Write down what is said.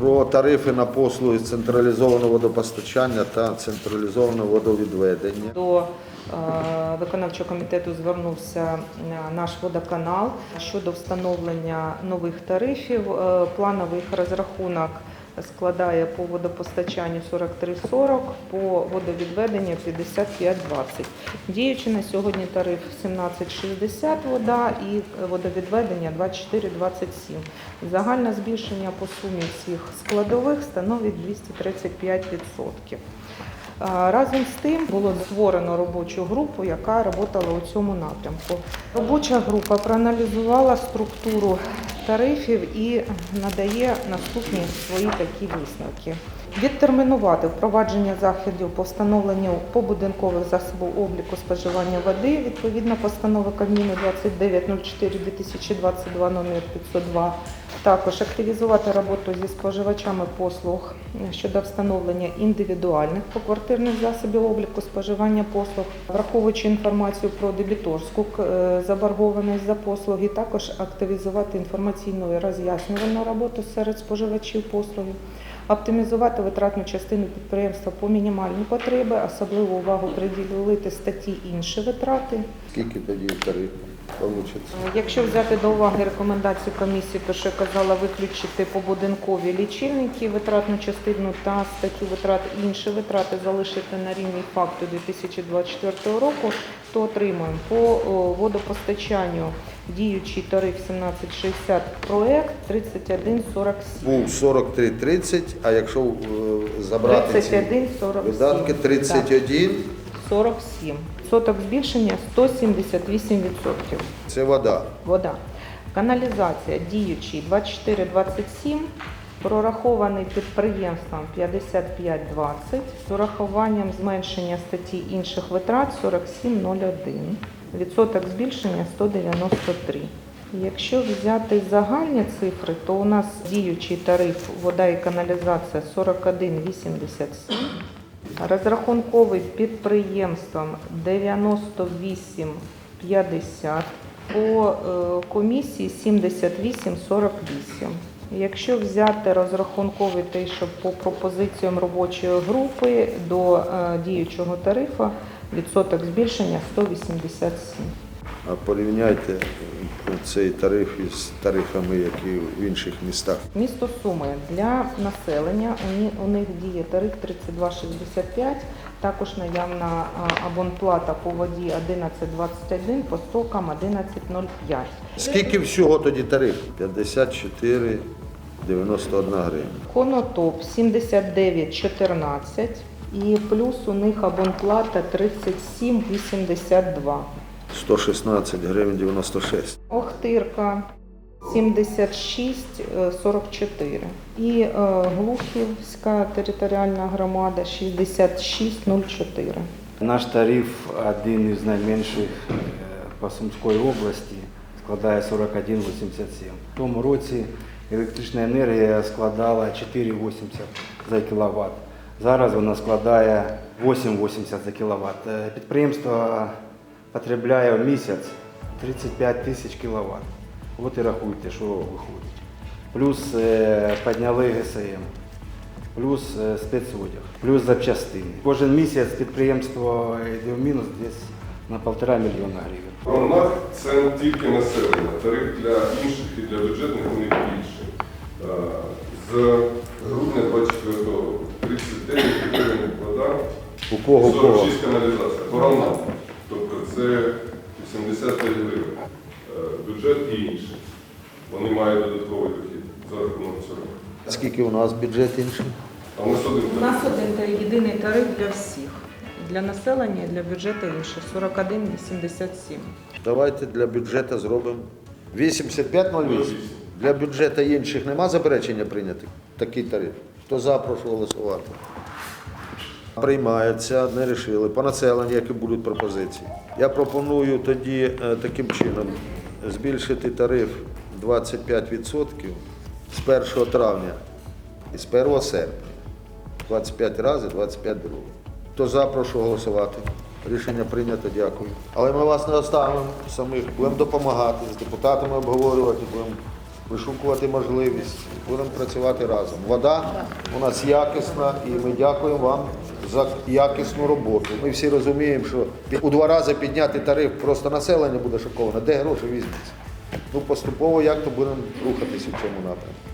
про тарифи на послуги централізованого водопостачання та централізованого водовідведення. До е, виконавчого комітету звернувся е, наш водоканал щодо встановлення нових тарифів. планових Плановий розрахунок складає по водопостачанню 43,40, по водовідведенню 55,20. Діючий на сьогодні тариф 17,60 вода і водовідведення 24,27. Загальне збільшення по сумі всіх складових становить 235%. Разом з тим було створено робочу групу, яка працювала у цьому напрямку. Робоча група проаналізувала структуру тарифів і надає наступні свої такі висновки. Відтермінувати впровадження заходів по встановленню побудинкових засобів обліку споживання води відповідно постанови Кабміну 2904-2022 номер 502. Також активізувати роботу зі споживачами послуг щодо встановлення індивідуальних поквартирних засобів обліку споживання послуг, враховуючи інформацію про дебіторську е, заборгованість за послуги, також активізувати інформаційну і роз'яснювальну роботу серед споживачів послуги, оптимізувати витратну частину підприємства по мінімальні потреби, особливу увагу приділити статті інші витрати. Скільки тоді тарифів вийде? Якщо взяти до уваги рекомендації комісії, то що я казала виключити побудинкові лічильники, витратну частину та статтю витрат інші витрати залишити на рівні факту 2024 року, то отримуємо по водопостачанню діючий тариф 1760 проект 3147. Був 43,30, а якщо е, забрати ці 31,47. видатки 31, 47. Соток збільшення 178%. це вода. Вода. Каналізація діючий 24,27, прорахований підприємством 55,20, з урахуванням зменшення статті інших витрат 47,01. Відсоток збільшення 193. Якщо взяти загальні цифри, то у нас діючий тариф вода і каналізація 41,87. Розрахунковий підприємством 98,50. По е, комісії 78,48. Якщо взяти розрахунковий той, що по пропозиціям робочої групи до е, діючого тарифу, відсоток збільшення 187. А порівняйте е, цей тариф із тарифами, які в інших містах. Місто Суми для населення у них діє тариф 32,65, також наявна абонплата по воді 11,21, по стокам 11,05. Скільки всього тоді тариф? 54,91 гривня. Конотоп 79,14 і плюс у них абонплата 37,82. 116 гривень 96. Охтирка 76,44 і е, Глухівська територіальна громада 66,04. Наш тариф один із найменших е, по Сумської області, складає 41,87. В тому році електрична енергія складала 4,80 за кіловат. Зараз вона складає 8,80 за кіловат. Е, Підприємство потребляє в місяць 35 тисяч кіловат. От і рахуйте, що виходить. Плюс е, підняли ГСМ плюс е, спецодяг, плюс запчастини. Кожен місяць підприємство йде в мінус десь на півтора мільйона гривень. Громад це не тільки населення. Тариф для інших і для бюджетних у них більший. Е, З грудня 24 року 39 гривень вода, У кого у кого? 46 каналізація. Громад. Тобто це 85 гривень. Е, Бюджет і інші. Вони мають додатковий дохід за рахунок цього. Скільки у нас бюджет інший? А у нас один У нас один та єдиний тариф для всіх. Для населення і для бюджету інших 41,87. Давайте для бюджету зробимо 85,08. Для бюджету інших нема заперечення прийняти такий тариф. Хто за, прошу голосувати. Приймається, не рішили. По населенню, які будуть пропозиції. Я пропоную тоді е, таким чином збільшити тариф 25% з 1 травня з 1 серпня. 25 разів, 25 других. Хто за, прошу голосувати. Рішення прийнято, дякую. Але ми вас не оставимо самих, будемо допомагати, з депутатами обговорювати, будемо вишукувати можливість. Будемо працювати разом. Вода у нас якісна, і ми дякуємо вам за якісну роботу. Ми всі розуміємо, що у два рази підняти тариф, просто населення буде шоковане. Де гроші візьмуться? Ну, поступово як то будемо рухатись у цьому напрямку.